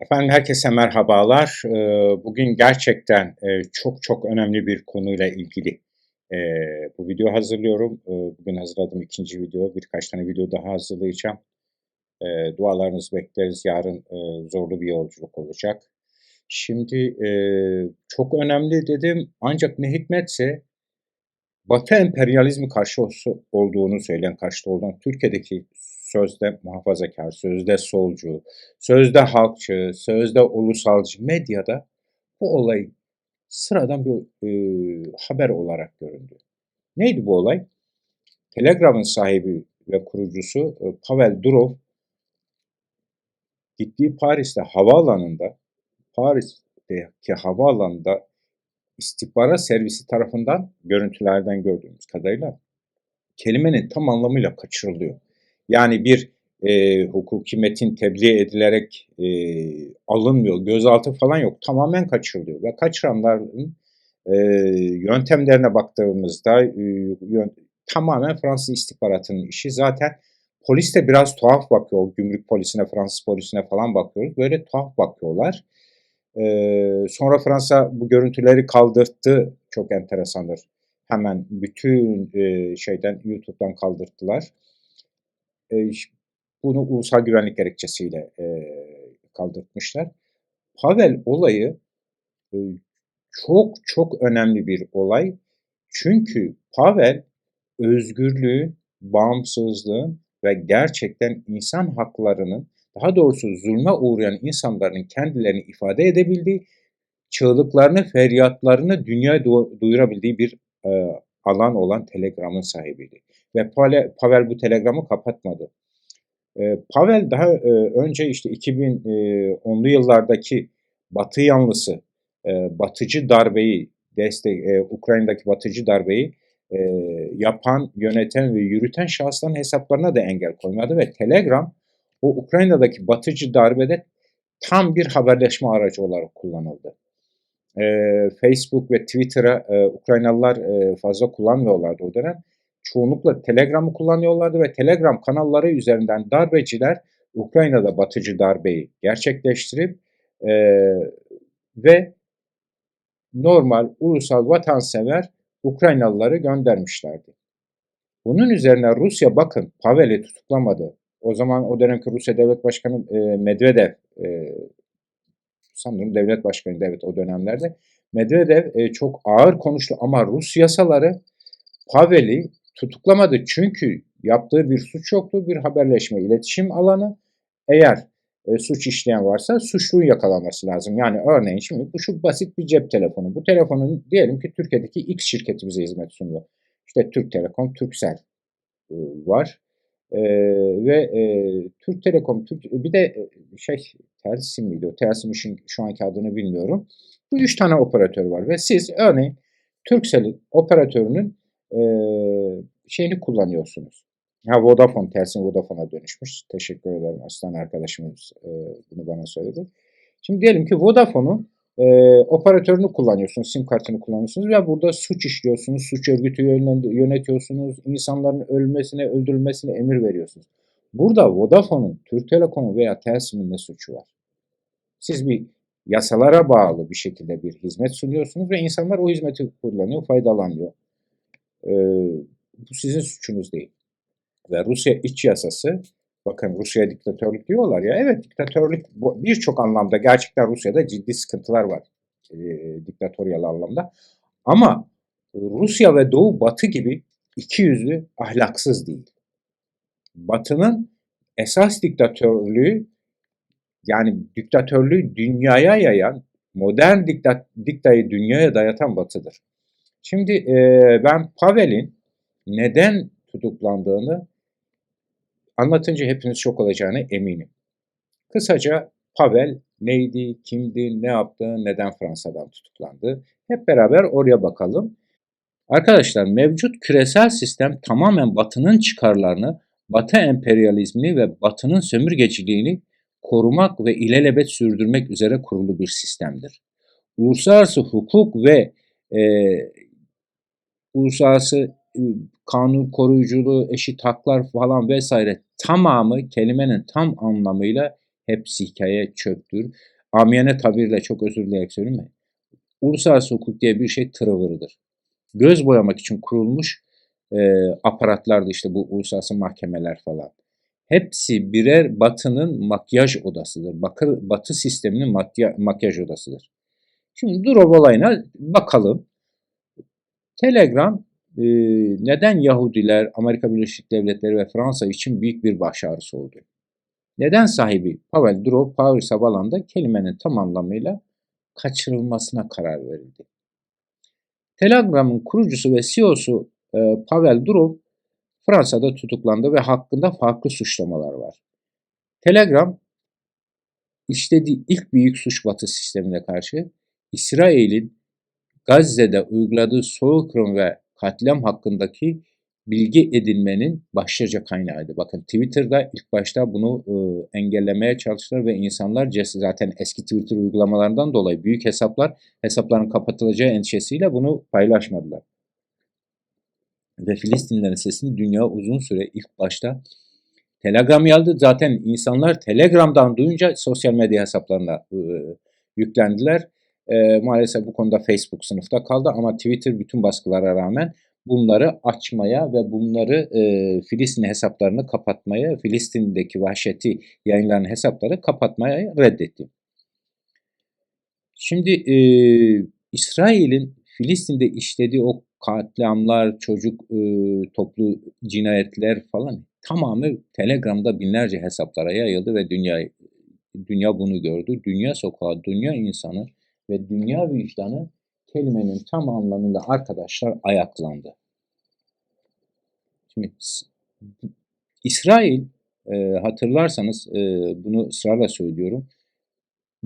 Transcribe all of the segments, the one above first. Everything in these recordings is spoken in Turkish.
Efendim herkese merhabalar. Eee, bugün gerçekten, eee, çok çok önemli bir konuyla ilgili, eee, bu video hazırlıyorum. Eee, bugün hazırladığım 2'nci video. Birkaç tane video daha hazırlayacağım. Eee, dualarınızı bekleriz. Yarın, eee, zorlu bir yolculuk olacak. Şimdi, çok önemli dedim ancak ne hikmetse Batı emperyalizmi karşısı olduğunu söyleyen, karşıtı olan Türkiye'deki sözde muhafazakar, sözde solcu, sözde halkçı, sözde ulusalcı medyada bu olay sıradan bir eee, haber olarak göründü. Neydi bu olay? Telegram'ın sahibi ve kurucusu e, Pavel Durov gittiği Paris'te havaalanında Paris'teki havaalanında istihbarat servisi tarafından görüntülerden gördüğümüz kadarıyla kelimenin tam anlamıyla kaçırılıyor. Yani bir e, hukuki metin tebliğ edilerek e, alınmıyor, gözaltı falan yok. Tamamen kaçırılıyor ve kaçıranların e, yöntemlerine baktığımızda e, yön, tamamen Fransız istihbaratının işi. Zaten polis de biraz tuhaf bakıyor. Gümrük polisine, Fransız polisine falan bakıyoruz. Böyle tuhaf bakıyorlar. Ee, sonra Fransa bu görüntüleri kaldırttı. Çok enteresandır. Hemen bütün e, şeyden YouTube'dan kaldırttılar. E, bunu ulusal güvenlik gerekçesiyle e, kaldırtmışlar. Pavel olayı e, çok çok önemli bir olay. Çünkü Pavel özgürlüğün, bağımsızlığın ve gerçekten insan haklarının daha doğrusu zulme uğrayan insanların kendilerini ifade edebildiği, çığlıklarını, feryatlarını dünyaya duyurabildiği bir e, alan olan Telegram'ın sahibiydi. Ve Pavel bu Telegram'ı kapatmadı. E, Pavel daha e, önce işte 2010'lu e, yıllardaki Batı yanlısı, e, batıcı darbeyi, destek, Ukrayna'daki batıcı darbeyi yapan, yöneten ve yürüten şahısların hesaplarına da engel koymadı ve Telegram o Ukrayna'daki batıcı darbede tam bir haberleşme aracı olarak kullanıldı. Facebook ve Twitter'a Ukraynalılar fazla kullanmıyorlardı o dönem. Çoğunlukla Telegram'ı kullanıyorlardı ve Telegram kanalları üzerinden darbeciler Ukrayna'da batıcı darbeyi gerçekleştirip e, ve normal, ulusal, vatansever Ukraynalıları göndermişlerdi. Bunun üzerine Rusya bakın Pavel'i tutuklamadı. O zaman o dönemki Rusya Devlet Başkanı e, Medvedev e, sanırım devlet başkanıydı evet o dönemlerde. Medvedev e, çok ağır konuştu ama Rus yasaları Pavel'i tutuklamadı. Çünkü yaptığı bir suç yoktu. Bir haberleşme iletişim alanı. Eğer e, suç işleyen varsa suçluyu yakalanması lazım. Yani örneğin şimdi bu şu basit bir cep telefonu. Bu telefonun diyelim ki Türkiye'deki X şirketi bize hizmet sunuyor. İşte Türk Telekom, Turkcell e, var. E, ve e, Türk Telekom, Türk, bir de e, şey Telsim miydi o? Telsim işin şu anki adını bilmiyorum. Bu üç tane operatör var ve siz örneğin Turkcell'in operatörünün e, şeyini kullanıyorsunuz. Ha Vodafone, Telsin Vodafone'a dönüşmüş. Teşekkür ederim aslan arkadaşımız e, bunu bana söyledi. Şimdi diyelim ki Vodafone'un e, operatörünü kullanıyorsunuz, sim kartını kullanıyorsunuz ve burada suç işliyorsunuz, suç örgütü yönetiyorsunuz, insanların ölmesine, öldürülmesine emir veriyorsunuz. Burada Vodafone'un, Türk Telekom'un veya Telsim'in ne suçu var? Siz bir yasalara bağlı bir şekilde bir hizmet sunuyorsunuz ve insanlar o hizmeti kullanıyor, faydalanıyor. Ee, bu sizin suçunuz değil. Ve Rusya iç yasası, bakın Rusya diktatörlük diyorlar ya, evet diktatörlük birçok anlamda gerçekten Rusya'da ciddi sıkıntılar var e, diktatöryal anlamda. Ama Rusya ve Doğu Batı gibi iki yüzlü ahlaksız değil. Batı'nın esas diktatörlüğü yani diktatörlüğü dünyaya yayan, modern diktat, diktayı dünyaya dayatan Batı'dır. Şimdi e, ben Pavel'in neden tutuklandığını anlatınca hepiniz şok olacağına eminim. Kısaca Pavel neydi, kimdi, ne yaptı, neden Fransa'dan tutuklandı? Hep beraber oraya bakalım. Arkadaşlar mevcut küresel sistem tamamen Batı'nın çıkarlarını, Batı emperyalizmini ve Batı'nın sömürgeciliğini korumak ve ilelebet sürdürmek üzere kurulu bir sistemdir. Uluslararası hukuk ve e, uluslararası e, kanun koruyuculuğu, eşit haklar falan vesaire tamamı kelimenin tam anlamıyla Hepsi hikaye çöptür. Amiyane tabirle çok özür dileyerek söyleyeyim mi? Uluslararası hukuk diye bir şey tırıvırıdır. Göz boyamak için kurulmuş e, aparatlardı işte bu uluslararası mahkemeler falan. Hepsi birer batının makyaj odasıdır. Bakır, batı sisteminin makya, makyaj odasıdır. Şimdi Durov olayına bakalım. Telegram e, neden Yahudiler, Amerika Birleşik Devletleri ve Fransa için büyük bir başarısı oldu? Neden sahibi Pavel Durov Paris Havalan'da kelimenin tam anlamıyla kaçırılmasına karar verildi? Telegram'ın kurucusu ve CEO'su e, Pavel Durov Fransa'da tutuklandı ve hakkında farklı suçlamalar var. Telegram işlediği ilk büyük suç batı sistemine karşı İsrail'in Gazze'de uyguladığı soykırım ve katliam hakkındaki bilgi edinmenin başlıca kaynağıydı. Bakın Twitter'da ilk başta bunu e, engellemeye çalıştılar ve insanlar zaten eski Twitter uygulamalarından dolayı büyük hesaplar hesapların kapatılacağı endişesiyle bunu paylaşmadılar. Ve Filistinlerin sesini dünya uzun süre ilk başta Telegram yazdı. Zaten insanlar Telegram'dan duyunca sosyal medya hesaplarına e, yüklendiler. E, maalesef bu konuda Facebook sınıfta kaldı ama Twitter bütün baskılara rağmen bunları açmaya ve bunları e, Filistin hesaplarını kapatmaya, Filistin'deki vahşeti yayınlanan hesapları kapatmaya reddetti. Şimdi e, İsrail'in Filistin'de işlediği o katliamlar, çocuk e, toplu cinayetler falan tamamı Telegram'da binlerce hesaplara yayıldı ve dünya dünya bunu gördü. Dünya sokağı, dünya insanı ve dünya vicdanı kelimenin tam anlamıyla arkadaşlar ayaklandı. Şimdi İsrail e, hatırlarsanız e, bunu ısrarla söylüyorum.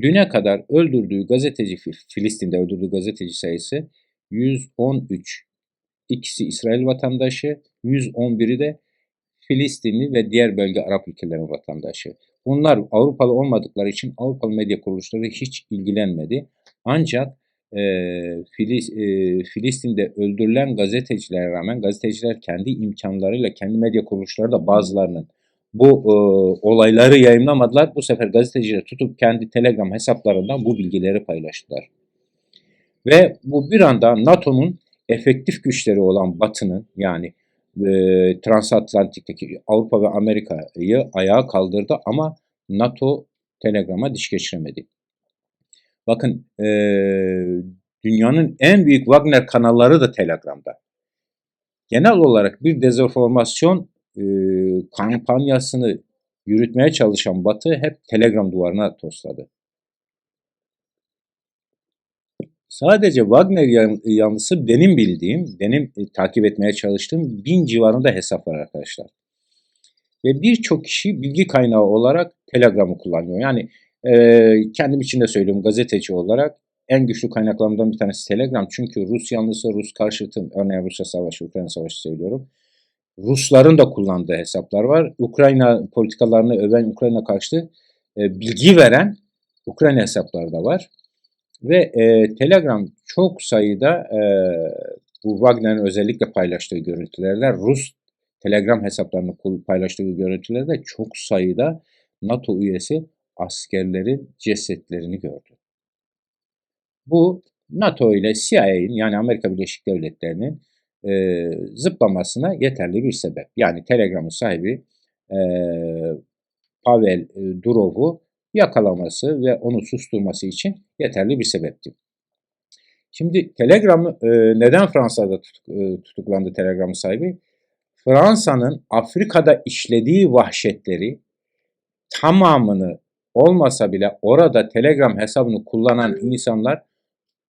Düne kadar öldürdüğü gazeteci, Filistin'de öldürdüğü gazeteci sayısı 113. İkisi İsrail vatandaşı, 111'i de Filistinli ve diğer bölge Arap ülkelerinin vatandaşı. Bunlar Avrupalı olmadıkları için Avrupalı medya kuruluşları hiç ilgilenmedi. Ancak e, Filis, e, Filistin'de öldürülen gazetecilere rağmen gazeteciler kendi imkanlarıyla kendi medya kuruluşları da bazılarının bu e, olayları yayınlamadılar. Bu sefer gazeteciler tutup kendi Telegram hesaplarından bu bilgileri paylaştılar. Ve bu bir anda NATO'nun efektif güçleri olan Batı'nın yani e, transatlantikteki Avrupa ve Amerika'yı ayağa kaldırdı ama NATO Telegram'a diş geçiremedi. Bakın e, dünyanın en büyük Wagner kanalları da Telegram'da. Genel olarak bir dezenformasyon e, kampanyasını yürütmeye çalışan Batı hep Telegram duvarına tosladı. Sadece Wagner yanlısı benim bildiğim, benim e, takip etmeye çalıştığım bin civarında hesap var arkadaşlar. Ve birçok kişi bilgi kaynağı olarak Telegram'ı kullanıyor. Yani kendim için de söylüyorum gazeteci olarak en güçlü kaynaklarımdan bir tanesi Telegram. Çünkü Rus yanlısı, Rus karşıtı, örneğin Rusya Savaşı, Ukrayna Savaşı söylüyorum. Rusların da kullandığı hesaplar var. Ukrayna politikalarını öven, Ukrayna karşı e, bilgi veren Ukrayna hesapları da var. Ve e, Telegram çok sayıda e, bu Wagner'in özellikle paylaştığı görüntülerde Rus Telegram hesaplarını paylaştığı görüntülerde çok sayıda NATO üyesi askerlerin cesetlerini gördü. Bu NATO ile CIA'nin yani Amerika Birleşik Devletleri'nin e, zıplamasına yeterli bir sebep. Yani Telegram'ın sahibi e, Pavel e, Durov'u yakalaması ve onu susturması için yeterli bir sebepti. Şimdi Telegram e, neden Fransa'da tutuk, e, tutuklandı Telegram'ın sahibi? Fransa'nın Afrika'da işlediği vahşetleri tamamını olmasa bile orada Telegram hesabını kullanan insanlar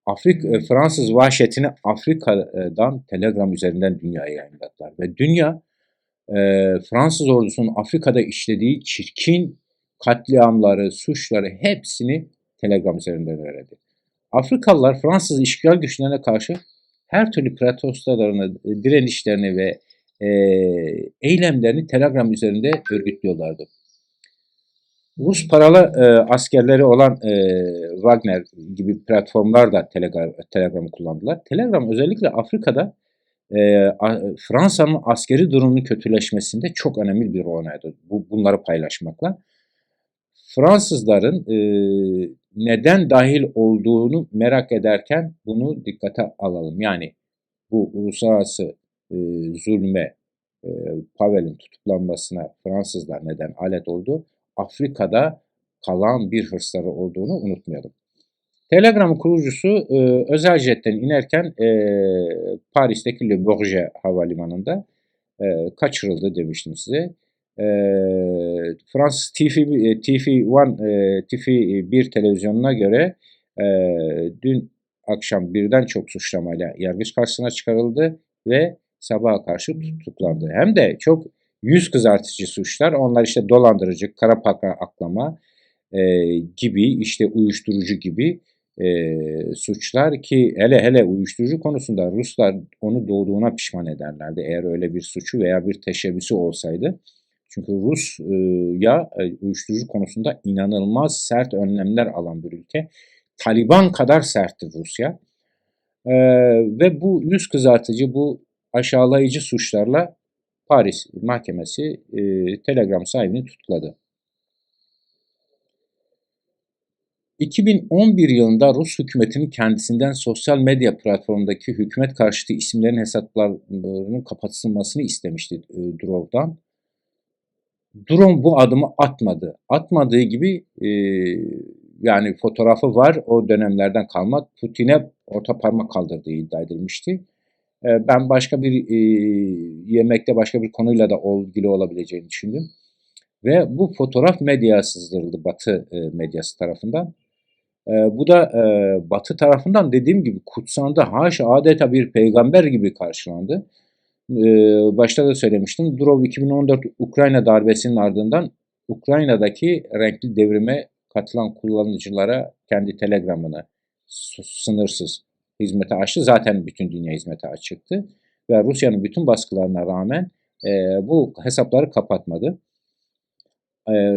Afrika, e, Fransız vahşetini Afrika'dan Telegram üzerinden dünyaya yayınladılar. Ve dünya e, Fransız ordusunun Afrika'da işlediği çirkin katliamları, suçları hepsini Telegram üzerinden öğrendi. Afrikalılar Fransız işgal güçlerine karşı her türlü protestolarını, direnişlerini ve e, eylemlerini Telegram üzerinde örgütlüyorlardı. Rus paralı e, askerleri olan e, Wagner gibi platformlar da Telegram, Telegram'ı kullandılar. Telegram özellikle Afrika'da e, Fransa'nın askeri durumunun kötüleşmesinde çok önemli bir rol oynadı. Bu, bunları paylaşmakla. Fransızların e, neden dahil olduğunu merak ederken bunu dikkate alalım. Yani bu uluslararası e, zulme, e, Pavel'in tutuklanmasına Fransızlar neden alet oldu? Afrika'da kalan bir hırsları olduğunu unutmayalım. Telegram'ın kurucusu e, özel jetten inerken e, Paris'teki Le Bourget havalimanında e, kaçırıldı demiştim size. E, Fransız TV, TV1, e, TV1 televizyonuna göre e, dün akşam birden çok suçlamayla yargıç karşısına çıkarıldı ve sabaha karşı tutuklandı. Hem de çok yüz kızartıcı suçlar. Onlar işte dolandırıcı, kara para aklama e, gibi, işte uyuşturucu gibi e, suçlar ki hele hele uyuşturucu konusunda Ruslar onu doğduğuna pişman ederlerdi. Eğer öyle bir suçu veya bir teşebbüsü olsaydı. Çünkü Rus e, ya e, uyuşturucu konusunda inanılmaz sert önlemler alan bir ülke. Taliban kadar serttir Rusya. E, ve bu yüz kızartıcı, bu aşağılayıcı suçlarla Paris mahkemesi e, Telegram sahibini tutukladı. 2011 yılında Rus hükümetinin kendisinden sosyal medya platformundaki hükümet karşıtı isimlerin hesaplarının kapatılmasını istemişti e, Drov'dan. Drone bu adımı atmadı. Atmadığı gibi e, yani fotoğrafı var o dönemlerden kalma Putin'e orta parmak kaldırdığı iddia edilmişti. E, ben başka bir e, yemekte başka bir konuyla da ilgili olabileceğini düşündüm. Ve bu fotoğraf medyaya sızdırıldı Batı e, medyası tarafından. E, bu da e, Batı tarafından dediğim gibi kutsandı. Haşa adeta bir peygamber gibi karşılandı. E, başta da söylemiştim. Durov 2014 Ukrayna darbesinin ardından Ukrayna'daki renkli devrime katılan kullanıcılara kendi telegramını sınırsız hizmete açtı. Zaten bütün dünya hizmete açıktı. Ve Rusya'nın bütün baskılarına rağmen e, bu hesapları kapatmadı. E,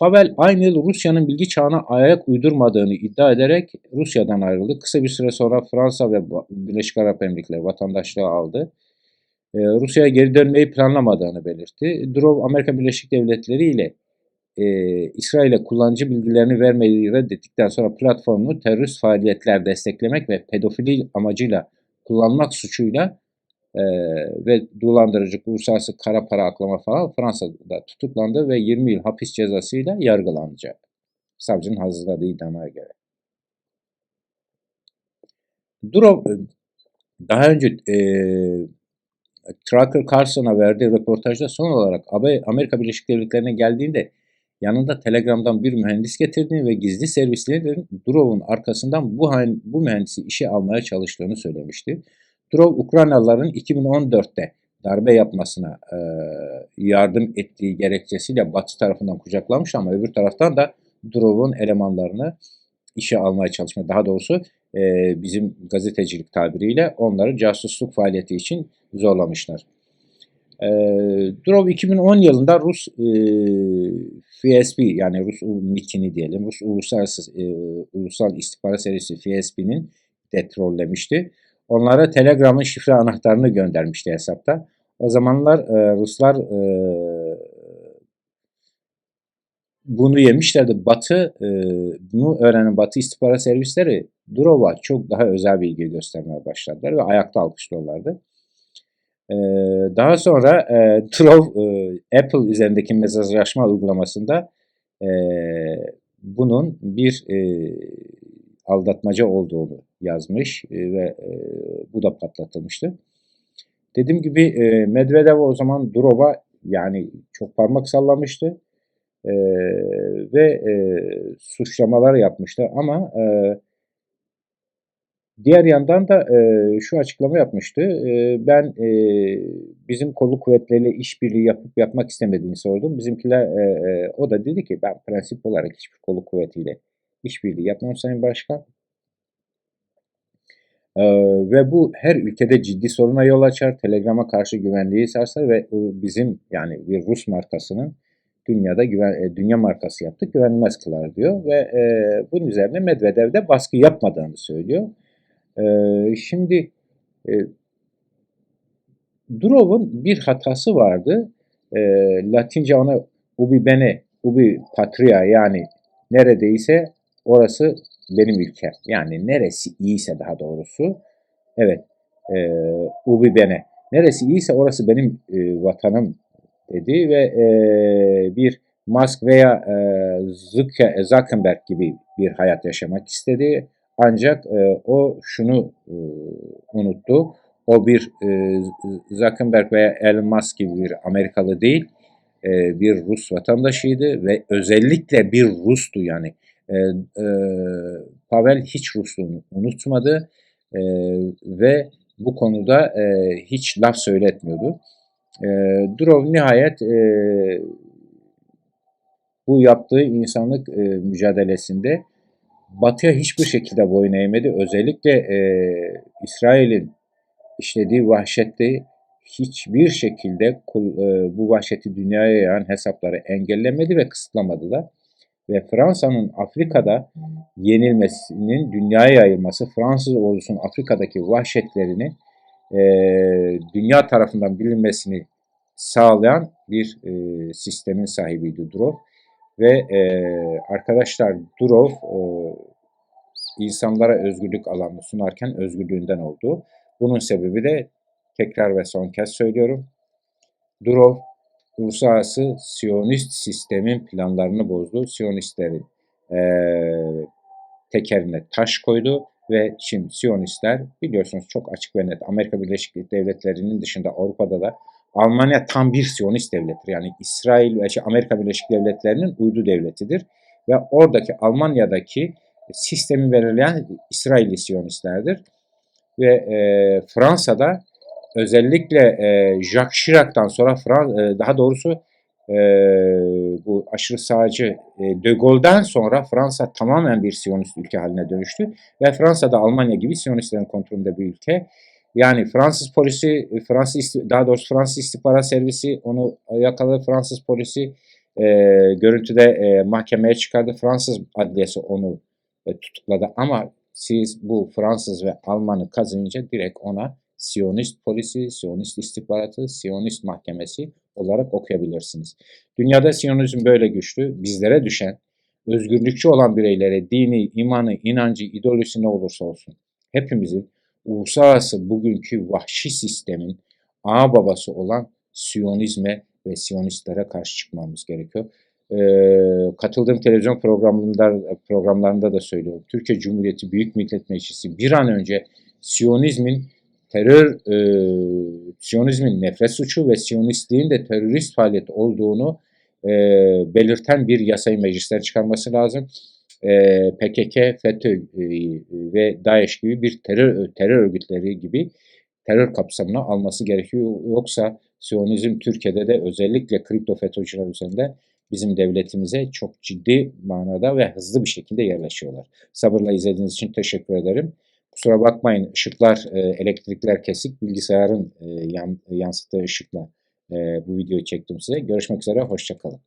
Pavel aynı yıl Rusya'nın bilgi çağına ayak uydurmadığını iddia ederek Rusya'dan ayrıldı. Kısa bir süre sonra Fransa ve Birleşik Arap Emirlikleri vatandaşlığı aldı. Ee, Rusya'ya geri dönmeyi planlamadığını belirtti. Drov Amerika Birleşik Devletleri ile e, İsrail'e kullanıcı bilgilerini vermeyi reddettikten sonra platformunu terörist faaliyetler desteklemek ve pedofili amacıyla kullanmak suçuyla e, ve dolandırıcılık, uluslararası kara para aklama falan Fransa'da tutuklandı ve 20 yıl hapis cezasıyla yargılanacak. Savcının hazırladığı iddiamaya göre. Durov daha önce e, Tracker Carson'a verdiği röportajda son olarak Amerika Birleşik Devletleri'ne geldiğinde yanında Telegram'dan bir mühendis getirdiğini ve gizli servislerin Durov'un arkasından bu, bu mühendisi işe almaya çalıştığını söylemişti. Durov Ukraynalıların 2014'te darbe yapmasına e, yardım ettiği gerekçesiyle Batı tarafından kucaklanmış ama öbür taraftan da Durov'un elemanlarını işe almaya çalışmaya, daha doğrusu e, bizim gazetecilik tabiriyle onları casusluk faaliyeti için zorlamışlar. E, Durov 2010 yılında Rus e, FSB yani Rus MIT'ini diyelim, Rus Uluslararası e, Ulusal İstihbarat Servisi FSB'nin de trollemişti. Onlara Telegram'ın şifre anahtarını göndermişti hesapta. O zamanlar e, Ruslar e, bunu yemişlerdi. Batı, e, bunu öğrenen Batı istihbarat servisleri Durov'a çok daha özel bilgi göstermeye başladılar ve ayakta alkışlıyorlardı. E, daha sonra e, Durov, e, Apple üzerindeki mesajlaşma uygulamasında e, bunun bir e, aldatmaca olduğunu yazmış e, ve e, bu da patlatılmıştı. Dediğim gibi e, Medvedev o zaman Durov'a yani çok parmak sallamıştı e, ve e, suçlamalar yapmıştı ama e, diğer yandan da e, şu açıklama yapmıştı. E, ben e, bizim kolu kuvvetleriyle işbirliği yapıp yapmak istemediğini sordum. Bizimkiler e, e, o da dedi ki ben prensip olarak hiçbir kolu kuvvetiyle işbirliği yapmam Sayın Başkan. Ee, ve bu her ülkede ciddi soruna yol açar. Telegram'a karşı güvenliği sarsar ve bizim yani bir Rus markasının dünyada güven, e, dünya markası yaptık güvenilmez kılar diyor ve e, bunun üzerine Medvedev de baskı yapmadığını söylüyor. E, şimdi e, Durov'un bir hatası vardı. E, Latince ona ubi bene ubi patria yani neredeyse orası benim ülkem. Yani neresi iyiyse daha doğrusu. Evet. E, ubi bene. Neresi iyiyse orası benim e, vatanım dedi ve e, bir Musk veya e, Zucker- Zuckerberg gibi bir hayat yaşamak istedi. Ancak e, o şunu e, unuttu. O bir e, Zuckerberg veya Elon Musk gibi bir Amerikalı değil, e, bir Rus vatandaşıydı ve özellikle bir Rus'tu yani. E, e, Pavel hiç Rusluğunu unutmadı e, ve bu konuda e, hiç laf söyletmiyordu. E, Durov nihayet e, bu yaptığı insanlık e, mücadelesinde Batı'ya hiçbir şekilde boyun eğmedi. Özellikle e, İsrail'in işlediği vahşette hiçbir şekilde kul- e, bu vahşeti dünyaya yayan hesapları engellemedi ve kısıtlamadı da. Ve Fransa'nın Afrika'da yenilmesinin dünyaya yayılması, Fransız ordusunun Afrika'daki vahşetlerini e, dünya tarafından bilinmesini sağlayan bir e, sistemin sahibiydi Durov. Ve e, arkadaşlar Durov e, insanlara özgürlük alanını sunarken özgürlüğünden oldu. Bunun sebebi de tekrar ve son kez söylüyorum. Durov uluslararası Siyonist sistemin planlarını bozdu. Siyonistlerin e, tekerine taş koydu ve şimdi Siyonistler biliyorsunuz çok açık ve net Amerika Birleşik Devletleri'nin dışında Avrupa'da da Almanya tam bir Siyonist devlettir. Yani İsrail ve şey, Amerika Birleşik Devletleri'nin uydu devletidir. Ve oradaki Almanya'daki sistemi belirleyen İsrailli Siyonistlerdir. Ve e, Fransa'da özellikle e, Jacques Chirac'tan sonra Fran e, daha doğrusu e, bu aşırı sağcı e, De Gaulle'den sonra Fransa tamamen bir Siyonist ülke haline dönüştü ve Fransa'da Almanya gibi Siyonistlerin kontrolünde bir ülke. Yani Fransız polisi, Fransız isti- daha doğrusu Fransız istihbarat servisi onu yakaladı. Fransız polisi e, görüntüde e, mahkemeye çıkardı. Fransız adliyesi onu e, tutukladı. Ama siz bu Fransız ve Alman'ı kazınınca direkt ona Siyonist polisi, Siyonist istihbaratı, Siyonist mahkemesi olarak okuyabilirsiniz. Dünyada Siyonizm böyle güçlü. Bizlere düşen özgürlükçü olan bireylere dini, imanı, inancı, ideolojisi ne olursa olsun hepimizin uluslararası bugünkü vahşi sistemin ağ babası olan Siyonizme ve Siyonistlere karşı çıkmamız gerekiyor. Ee, katıldığım televizyon programlarında, programlarında da söylüyorum. Türkiye Cumhuriyeti Büyük Millet Meclisi bir an önce Siyonizmin terör, e, Siyonizmin nefret suçu ve Siyonistliğin de terörist faaliyet olduğunu e, belirten bir yasayı meclisten çıkarması lazım. E, PKK, FETÖ ve DAEŞ gibi bir terör terör örgütleri gibi terör kapsamına alması gerekiyor. Yoksa Siyonizm Türkiye'de de özellikle kripto FETÖ'cüler üzerinde bizim devletimize çok ciddi manada ve hızlı bir şekilde yerleşiyorlar. Sabırla izlediğiniz için teşekkür ederim. Kusura bakmayın ışıklar, e, elektrikler kesik. Bilgisayarın e, yan, yansıttığı ışıkla bu videoyu çektim size. Görüşmek üzere, hoşçakalın.